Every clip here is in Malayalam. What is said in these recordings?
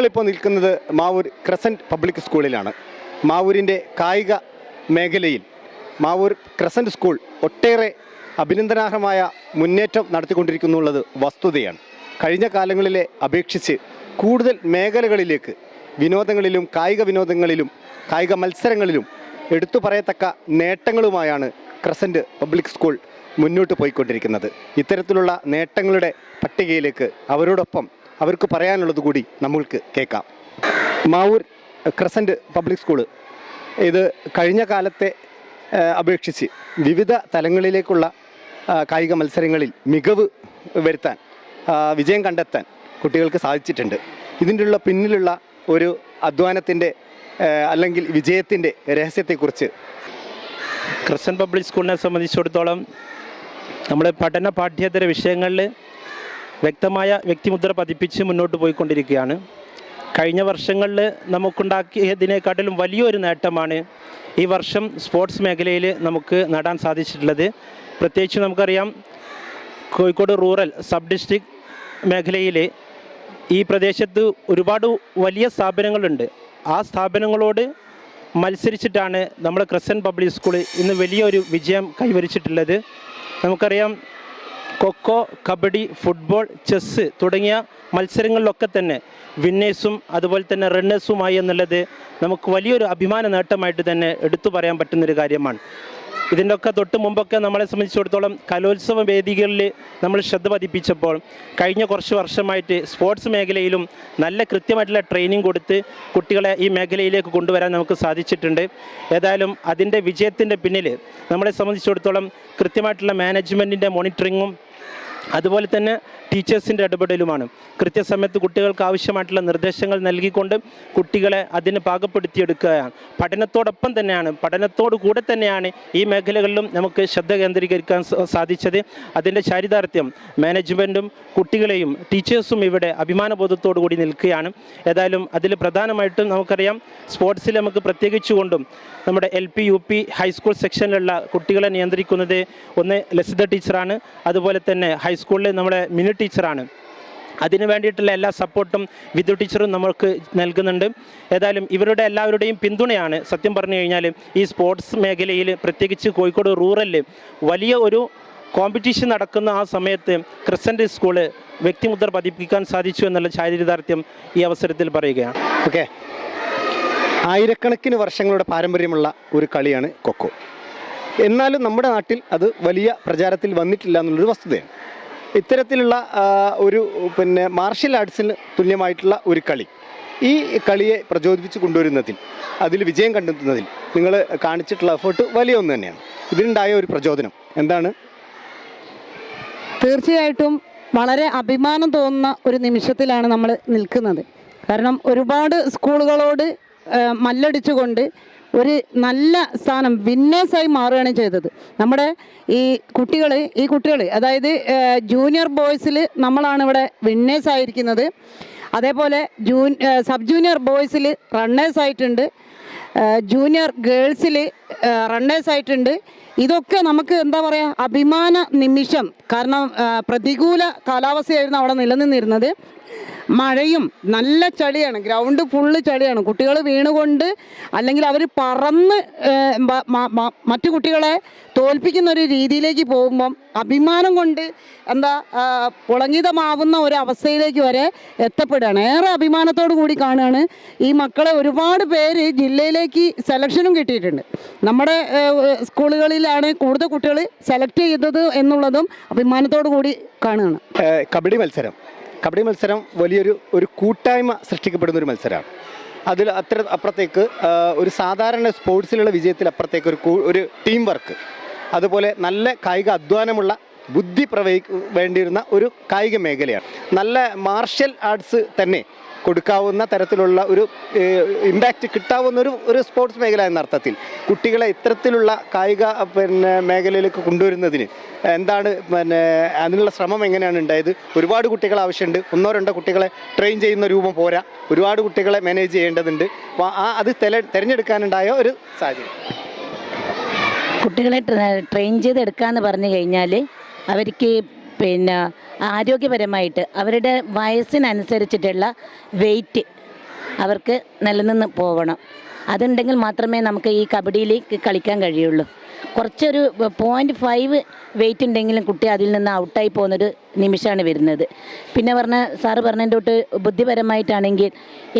ഞങ്ങളിപ്പോൾ നിൽക്കുന്നത് മാവൂർ ക്രസന്റ് പബ്ലിക് സ്കൂളിലാണ്. മാവൂരിന്റെ കായിക മേഖലയിൽ മാവൂർ ക്രസന്റ് സ്കൂൾ ഒട്ടേറെ അഭിനന്ദനാർഹമായ മുന്നേറ്റം നടത്തിക്കൊണ്ടിരിക്കുന്നുള്ളത് വസ്തുതയാണ്. കഴിഞ്ഞ കാലങ്ങളിലെ അപേക്ഷിച്ച് കൂടുതൽ മേഖലകളിലേക്ക് വിനോദങ്ങളിലും കായിക വിനോദങ്ങളിലും കായിക മത്സരങ്ങളിലും എടുത്തു പറയത്തക്ക നേട്ടങ്ങളുമായാണ് ക്രസന്റ് പബ്ലിക് സ്കൂൾ മുന്നോട്ട് പോയിക്കൊണ്ടിരിക്കുന്നത്. ഇത്തരത്തിലുള്ള നേട്ടങ്ങളുടെ പട്ടികയിലേക്ക് അവരോടൊപ്പം അവർക്ക് പറയാനുള്ളത് കൂടി നമ്മൾക്ക് കേൾക്കാം. മാവൂർ ക്രസന്റ് പബ്ലിക് സ്കൂൾ ഇത് കഴിഞ്ഞ കാലത്തെ അപേക്ഷിച്ച് വിവിധ തലങ്ങളിലേക്കുള്ള കായിക മത്സരങ്ങളിൽ മികവ് വരുത്താൻ വിജയം കണ്ടെത്താൻ കുട്ടികൾക്ക് സാധിച്ചിട്ടുണ്ട്. ഇതിന്റെ ഉള്ള പിന്നിലുള്ള ഒരു അധ്വാനത്തിന്റെ അല്ലെങ്കിൽ വിജയത്തിന്റെ രഹസ്യത്തെക്കുറിച്ച്. ക്രിസ്ത്യൻ പബ്ലിക് സ്കൂളിനെ സംബന്ധിച്ചിടത്തോളം നമ്മുടെ പഠന പാഠ്യേതര വിഷയങ്ങളിൽ വ്യക്തമായ വ്യക്തിമുദ്ര പതിപ്പിച്ച് മുന്നോട്ട് പോയിക്കൊണ്ടിരിക്കുകയാണ്. കഴിഞ്ഞ വർഷങ്ങളിൽ നമുക്കുണ്ടാക്കിയതിനേക്കാട്ടിലും വലിയൊരു നേട്ടമാണ് ഈ വർഷം സ്പോർട്സ് മേഖലയിൽ നമുക്ക് നേടാൻ സാധിച്ചിട്ടുള്ളത്. പ്രത്യേകിച്ച് നമുക്കറിയാം കോഴിക്കോട് റൂറൽ സബ് ഡിസ്ട്രിക്ട് മേഖലയിൽ ഈ പ്രദേശത്ത് ഒരുപാട് വലിയ സ്ഥാപനങ്ങളുണ്ട്. ആ സ്ഥാപനങ്ങളോട് മത്സരിച്ചിട്ടാണ് നമ്മുടെ ക്രിസ്ത്യൻ പബ്ലിക് സ്കൂൾ ഇന്ന് വലിയൊരു വിജയം കൈവരിച്ചിട്ടുള്ളത്. നമുക്കറിയാം കൊക്കോ കബഡി ഫുട്ബോൾ ചെസ്സ് തുടങ്ങിയ മത്സരങ്ങളിലൊക്കെ തന്നെ വിന്നേഴ്സും അതുപോലെ തന്നെ റണ്ണേഴ്സുമായി എന്നുള്ളത് നമുക്ക് വലിയൊരു അഭിമാന നേട്ടമായിട്ട് തന്നെ എടുത്തു പറയാൻ പറ്റുന്നൊരു കാര്യമാണ്. ഇതിന്റെ ഒക്കെ തൊട്ട് മുമ്പൊക്കെ നമ്മളെ സംബന്ധിച്ചിടത്തോളം കലോത്സവ വേദികളിൽ നമ്മൾ ശ്രദ്ധ പതിപ്പിച്ചപ്പോൾ കഴിഞ്ഞ കുറച്ച് വർഷമായിട്ട് സ്പോർട്സ് മേഖലയിലും നല്ല കൃത്യമായിട്ടുള്ള ട്രെയിനിങ് കൊടുത്ത് കുട്ടികളെ ഈ മേഖലയിലേക്ക് കൊണ്ടുവരാൻ നമുക്ക് സാധിച്ചിട്ടുണ്ട്. ഏതായാലും അതിന്റെ വിജയത്തിന്റെ പിന്നിൽ നമ്മളെ സംബന്ധിച്ചിടത്തോളം കൃത്യമായിട്ടുള്ള മാനേജ്മെന്റിന്റെ മോണിറ്ററിങ്ങും അതുപോലെ തന്നെ ടീച്ചേഴ്സിന്റെ ഇടപെടലുമാണ്. കൃത്യസമയത്ത് കുട്ടികൾക്ക് ആവശ്യമായിട്ടുള്ള നിർദ്ദേശങ്ങൾ നൽകിക്കൊണ്ട് കുട്ടികളെ അതിന് പാകപ്പെടുത്തിയെടുക്കുകയാണ്. പഠനത്തോടൊപ്പം തന്നെയാണ് പഠനത്തോടു കൂടെ തന്നെയാണ് ഈ മേഖലകളിലും നമുക്ക് ശ്രദ്ധ കേന്ദ്രീകരിക്കാൻ സാധിച്ചത്. അതിന്റെ ചാരിതാർത്ഥ്യം മാനേജ്മെന്റും കുട്ടികളെയും ടീച്ചേഴ്സും ഇവിടെ അഭിമാനബോധത്തോടു കൂടി നിൽക്കുകയാണ്. ഏതായാലും അതിൽ പ്രധാനമായിട്ടും നമുക്കറിയാം സ്പോർട്സിൽ നമുക്ക് പ്രത്യേകിച്ചുകൊണ്ടും നമ്മുടെ L P U P high school സെക്ഷനിലുള്ള കുട്ടികളെ നിയന്ത്രിക്കുന്നത് ഒന്ന് ലസിത ടീച്ചറാണ്. അതുപോലെ തന്നെ ഹൈസ്കൂളിൽ നമ്മുടെ മിനി ടീച്ചറാണ്. അതിനു വേണ്ടിയിട്ടുള്ള എല്ലാ സപ്പോർട്ടും വിദ്യു ടീച്ചറും നമുക്ക് നൽകുന്നുണ്ട്. ഏതായാലും ഇവരുടെ എല്ലാവരുടെയും പിന്തുണയാണ്. സത്യം പറഞ്ഞു കഴിഞ്ഞാൽ ഈ സ്പോർട്സ് മേഖലയിൽ പ്രത്യേകിച്ച് കോഴിക്കോട് റൂറലിൽ വലിയ ഒരു കോമ്പറ്റീഷൻ നടക്കുന്ന ആ സമയത്ത് ക്രിസന്റ് സ്കൂൾ വ്യക്തിമുദ്ര പതിപ്പിക്കാൻ സാധിച്ചു എന്നുള്ള ചാരിതാർത്ഥ്യം ഈ അവസരത്തിൽ പറയുകയാണ്. ഓക്കെ. ആയിരക്കണക്കിന് വർഷങ്ങളുടെ പാരമ്പര്യമുള്ള ഒരു കളിയാണ് കൊക്കോ എന്നാലും നമ്മുടെ നാട്ടിൽ അത് വലിയ പ്രചാരത്തിൽ വന്നിട്ടില്ല എന്നുള്ളൊരു വസ്തുതയാണ്. ഇത്തരത്തിലുള്ള ഒരു പിന്നെ മാർഷ്യൽ ആർട്സിന് തുല്യമായിട്ടുള്ള ഒരു കളി. ഈ കളിയെ പ്രചോദിപ്പിച്ച് കൊണ്ടുവരുന്നതിൽ അതിൽ വിജയം കണ്ടെത്തുന്നതിൽ നിങ്ങൾ കാണിച്ചിട്ടുള്ള എഫേർട്ട് വലിയ ഒന്ന് തന്നെയാണ്. ഇതിനുണ്ടായ ഒരു പ്രചോദനം എന്താണ്? തീർച്ചയായിട്ടും വളരെ അഭിമാനം തോന്നുന്ന ഒരു നിമിഷത്തിലാണ് നമ്മൾ നിൽക്കുന്നത്. കാരണം ഒരുപാട് സ്കൂളുകളോട് മല്ലടിച്ചുകൊണ്ട് ഒരു നല്ല സ്ഥാനം വിന്നേഴ്സായി മാറുകയാണ് ചെയ്തത്. നമ്മുടെ ഈ കുട്ടികൾ ഈ കുട്ടികൾ അതായത് ജൂനിയർ ബോയ്സിൽ നമ്മളാണ് ഇവിടെ വിന്നേഴ്സ് ആയിരിക്കുന്നത്. അതേപോലെ ജൂ സബ് ജൂനിയർ ബോയ്സിൽ റണ്ണേഴ്സ് ആയിട്ടുണ്ട്. ജൂനിയർ ഗേൾസിൽ റണ്ണേഴ്സ് ആയിട്ടുണ്ട്. ഇതൊക്കെ നമുക്ക് എന്താ പറയുക അഭിമാന നിമിഷം കാരണം പ്രതികൂല കാലാവസ്ഥയായിരുന്നു അവിടെ നിലനിന്നിരുന്നത്. മഴയും നല്ല ചളിയാണ്. Ground full ചളിയാണ്. കുട്ടികൾ വീണുകൊണ്ട് അല്ലെങ്കിൽ അവർ പറന്ന് മറ്റു കുട്ടികളെ തോൽപ്പിക്കുന്ന ഒരു രീതിയിലേക്ക് പോകുമ്പം അഭിമാനം കൊണ്ട് എന്താ പുളങ്കിതമാവുന്ന ഒരു അവസ്ഥയിലേക്ക് വരെ എത്തപ്പെടുകയാണ്. ഏറെ അഭിമാനത്തോടു കൂടി കാണുകയാണ് ഈ മക്കളെ ഒരുപാട് പേര് ജില്ലയിലേക്ക് സെലക്ഷനും കിട്ടിയിട്ടുണ്ട്. നമ്മുടെ സ്കൂളുകളിലാണ് കൂടുതൽ കുട്ടികൾ സെലക്ട് ചെയ്തത് എന്നുള്ളതും അഭിമാനത്തോടു കൂടി കാണുകയാണ്. കബഡി മത്സരം. കബഡി മത്സരം വലിയൊരു ഒരു കൂട്ടായ്മ സൃഷ്ടിക്കപ്പെടുന്ന ഒരു മത്സരമാണ്. അതിൽ അത്ര അപ്പുറത്തേക്ക് ഒരു സാധാരണ സ്പോർട്സിലുള്ള വിജയത്തിൽ അപ്പുറത്തേക്ക് ഒരു ഒരു ടീം വർക്ക്. അതുപോലെ നല്ല കായിക അധ്വാനമുള്ള ബുദ്ധി പ്രവഹി വേണ്ടിയിരുന്ന ഒരു കായിക മേഖലയാണ്. നല്ല മാർഷ്യൽ ആർട്സ് തന്നെ കൊടുക്കാവുന്ന തരത്തിലുള്ള ഒരു ഇമ്പാക്റ്റ് കിട്ടാവുന്ന ഒരു ഒരു സ്പോർട്സ് മേഖല എന്ന അർത്ഥത്തിൽ കുട്ടികളെ ഇത്തരത്തിലുള്ള കായിക പിന്നെ മേഖലയിലേക്ക് കൊണ്ടുവരുന്നതിന് എന്താണ് പിന്നെ അതിനുള്ള ശ്രമം എങ്ങനെയാണ് ഉണ്ടായത്? ഒരുപാട് കുട്ടികൾ ആവശ്യമുണ്ട്. ഒന്നോ രണ്ടോ കുട്ടികളെ ട്രെയിൻ ചെയ്യുന്ന രൂപം പോരാ. ഒരുപാട് കുട്ടികളെ മാനേജ് ചെയ്യേണ്ടതുണ്ട്. അപ്പോൾ ആ അത് തിരഞ്ഞെടുക്കാനുണ്ടായ ഒരു സാഹചര്യം. കുട്ടികളെ ട്ര- ട്രെയിൻ ചെയ്തെടുക്കാന്ന് പറഞ്ഞു കഴിഞ്ഞാൽ അവർക്ക് പിന്നെ ആരോഗ്യപരമായിട്ട് അവരുടെ വയസ്സിനനുസരിച്ചിട്ടുള്ള വെയിറ്റ് അവർക്ക് നിലനിന്ന് പോകണം അതുണ്ടെങ്കിൽ മാത്രമേ നമുക്ക് ഈ കബഡിയിലേക്ക് കളിക്കാൻ കഴിയുള്ളൂ. കുറച്ചൊരു പോയിന്റ് ഫൈവ് വെയിറ്റ് ഉണ്ടെങ്കിലും കുട്ടി അതിൽ നിന്ന് ഔട്ടായി പോകുന്നൊരു നിമിഷമാണ് വരുന്നത്. പിന്നെ പറഞ്ഞ സാറ് പറഞ്ഞതിന്റെ തൊട്ട് ബുദ്ധിപരമായിട്ടാണെങ്കിൽ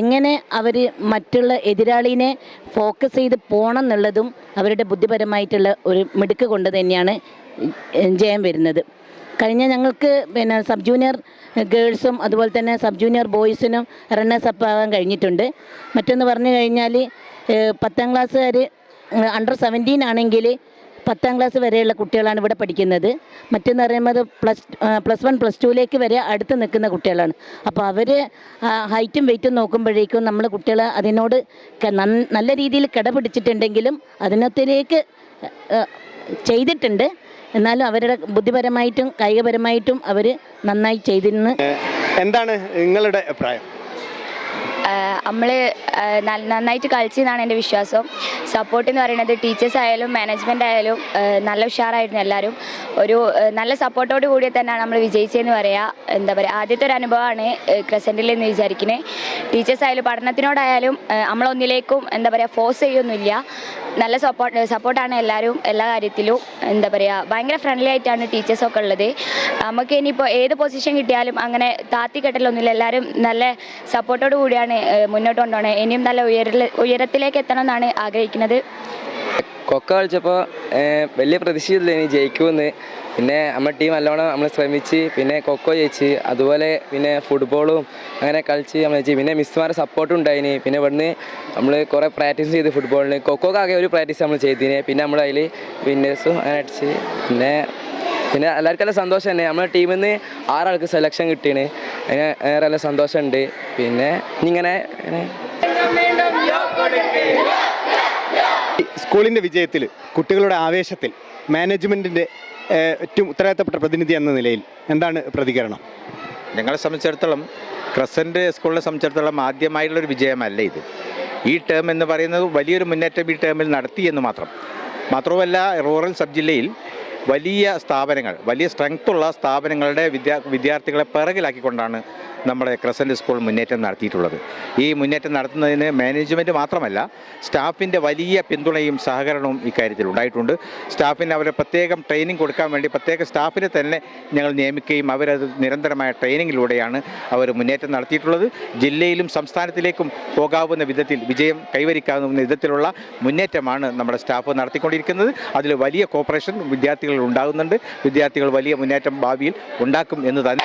എങ്ങനെ അവർ മറ്റുള്ള എതിരാളിനെ ഫോക്കസ് ചെയ്ത് പോകണം എന്നുള്ളതും അവരുടെ ബുദ്ധിപരമായിട്ടുള്ള ഒരു മിടുക്ക് കൊണ്ട് തന്നെയാണ് ജയം വരുന്നത്. കഴിഞ്ഞ ഞങ്ങൾക്ക് പിന്നെ സബ് ജൂനിയർ ഗേൾസും അതുപോലെ തന്നെ സബ് ജൂനിയർ ബോയ്സിനും റണ്ണേഴ്സ് അപ്പ് ആകാൻ കഴിഞ്ഞിട്ടുണ്ട്. മറ്റൊന്ന് പറഞ്ഞു കഴിഞ്ഞാൽ പത്താം ക്ലാസ്സുകാർ അണ്ടർ സെവന്റീൻ ആണെങ്കിൽ പത്താം ക്ലാസ് വരെയുള്ള കുട്ടികളാണ് ഇവിടെ പഠിക്കുന്നത്. മറ്റെന്ന് പറയുന്നത് പ്ലസ് പ്ലസ് വൺ പ്ലസ് ടുവിലേക്ക് വരെ അടുത്ത് നിൽക്കുന്ന കുട്ടികളാണ്. അപ്പോൾ അവർ ഹൈറ്റും വെയിറ്റും നോക്കുമ്പോഴേക്കും നമ്മൾ കുട്ടികൾ അതിനോട് നല്ല രീതിയിൽ കിടപിടിച്ചിട്ടുണ്ടെങ്കിലും അതിനകത്തിലേക്ക് ചെയ്തിട്ടുണ്ട്. എന്നാലും അവരുടെ ബുദ്ധിപരമായിട്ടും കായികപരമായിട്ടും അവർ നന്നായി ചെയ്തിരുന്നു. എന്താണ് നിങ്ങളുടെ അഭിപ്രായം? നമ്മൾ നന്നായിട്ട് കളിച്ചെന്നാണ് എന്റെ വിശ്വാസം. സപ്പോർട്ട് എന്ന് പറയുന്നത് ടീച്ചേഴ്സ് ആയാലും മാനേജ്മെന്റ് ആയാലും നല്ല ഉഷാറായിരുന്നു എല്ലാവരും ഒരു നല്ല സപ്പോർട്ടോട് കൂടി തന്നെയാണ് നമ്മൾ വിജയിച്ചതെന്ന് പറയാം. എന്താ പറയുക ആദ്യത്തെ ഒരു അനുഭവമാണ് ക്രസന്റിൽ എന്ന് വിചാരിക്കുന്നത് ടീച്ചേഴ്സ് ആയാലും പഠനത്തിനോടായാലും നമ്മളൊന്നിലേക്കും എന്താ പറയുക ഫോഴ്സ് ചെയ്യൊന്നുമില്ല. നല്ല സപ്പോർട്ട് സപ്പോർട്ടാണ് എല്ലാവരും എല്ലാ കാര്യത്തിലും. എന്താ പറയുക ഭയങ്കര ഫ്രണ്ട്ലി ആയിട്ടാണ് ടീച്ചേഴ്സൊക്കെ ഉള്ളത്. നമുക്ക് ഇനിയിപ്പോൾ ഏത് പൊസിഷൻ കിട്ടിയാലും അങ്ങനെ താത്തി കെട്ടലൊന്നുമില്ല. എല്ലാവരും നല്ല സപ്പോർട്ടോട് കൂടിയാണ് മുന്നോട്ട് കൊണ്ടുപോകണത് ഇനിയും നല്ല ഉയര ഉയരത്തിലേക്ക് എത്തണം എന്നാണ് ആഗ്രഹിക്കുന്നത്. കൊക്ക കളിച്ചപ്പോൾ വലിയ പ്രതീക്ഷയില്ല ഇനി ജയിക്കുമെന്ന്. പിന്നെ നമ്മുടെ ടീം നല്ലോണം നമ്മൾ ശ്രമിച്ച് പിന്നെ കൊക്കോ ജയിച്ച് അതുപോലെ പിന്നെ ഫുട്ബോളും അങ്ങനെ കളിച്ച് നമ്മൾ ജയിച്ചു. പിന്നെ മിസ്സുമാരുടെ സപ്പോർട്ടും ഉണ്ടായിന്. പിന്നെ ഇവിടുന്ന് നമ്മൾ കുറേ പ്രാക്ടീസ് ചെയ്ത് ഫുട്ബോളിന് കൊക്കോക്ക് ആകെ ഒരു പ്രാക്ടീസ് നമ്മൾ ചെയ്തിന്. പിന്നെ നമ്മൾ അതിൽ വിന്നേഴ്സും അങ്ങനെ അടിച്ച്. പിന്നെ പിന്നെ എല്ലാവർക്കും നല്ല സന്തോഷം തന്നെ. നമ്മുടെ ടീമിൽ നിന്ന് ആറാൾക്ക് സെലക്ഷൻ കിട്ടിയാണ് അതിന് ഏറെ നല്ല സന്തോഷമുണ്ട് പിന്നെ ഇങ്ങനെ. സ്കൂളിന്റെ വിജയത്തിൽ കുട്ടികളുടെ ആവേശത്തിൽ മാനേജ്മെന്റിന്റെ ഏറ്റവും ഉത്തരവാദിത്തപ്പെട്ട പ്രതിനിധി എന്ന നിലയിൽ എന്താണ് പ്രതികരണം? ഞങ്ങളെ സംബന്ധിച്ചിടത്തോളം ക്രസന്റ് സ്കൂളിനെ സംബന്ധിച്ചിടത്തോളം ആദ്യമായിട്ടുള്ളൊരു വിജയമല്ല ഇത്. ഈ ടേം എന്ന് പറയുന്നത് വലിയൊരു മുന്നേറ്റം ഈ ടേമിൽ നടത്തി എന്ന് മാത്രം. മാത്രവുമല്ല റൂറൽ സബ് ജില്ലയിൽ വലിയ സ്ഥാപനങ്ങൾ വലിയ സ്ട്രെങ്ത്തുള്ള സ്ഥാപനങ്ങളുടെ വിദ്യാ വിദ്യാർത്ഥികളെ പിറകിലാക്കിക്കൊണ്ടാണ് നമ്മുടെ ക്രസന്റ് സ്കൂൾ മുന്നേറ്റം നടത്തിയിട്ടുള്ളത്. ഈ മുന്നേറ്റം നടത്തുന്നതിന് മാനേജ്മെന്റ് മാത്രമല്ല സ്റ്റാഫിന്റെ വലിയ പിന്തുണയും സഹകരണവും ഇക്കാര്യത്തിൽ ഉണ്ടായിട്ടുണ്ട്. സ്റ്റാഫിന് അവരെ പ്രത്യേകം ട്രെയിനിങ് കൊടുക്കാൻ വേണ്ടി പ്രത്യേക സ്റ്റാഫിനെ തന്നെ ഞങ്ങൾ നിയമിക്കുകയും അവരത് നിരന്തരമായ ട്രെയിനിങ്ങിലൂടെയാണ് അവർ മുന്നേറ്റം നടത്തിയിട്ടുള്ളത്. ജില്ലയിലും സംസ്ഥാനത്തിലേക്കും പോകാവുന്ന വിധത്തിൽ വിജയം കൈവരിക്കാവുന്ന വിധത്തിലുള്ള മുന്നേറ്റമാണ് നമ്മുടെ സ്റ്റാഫ് നടത്തിക്കൊണ്ടിരിക്കുന്നത്. അതിൽ വലിയ കോപ്പറേഷൻ വിദ്യാർത്ഥികൾ ഉണ്ടാകുന്നുണ്ട്. വിദ്യാർത്ഥികൾ വലിയ മുന്നേറ്റം ഭാവിയിൽ ഉണ്ടാക്കും എന്ന് തന്നെ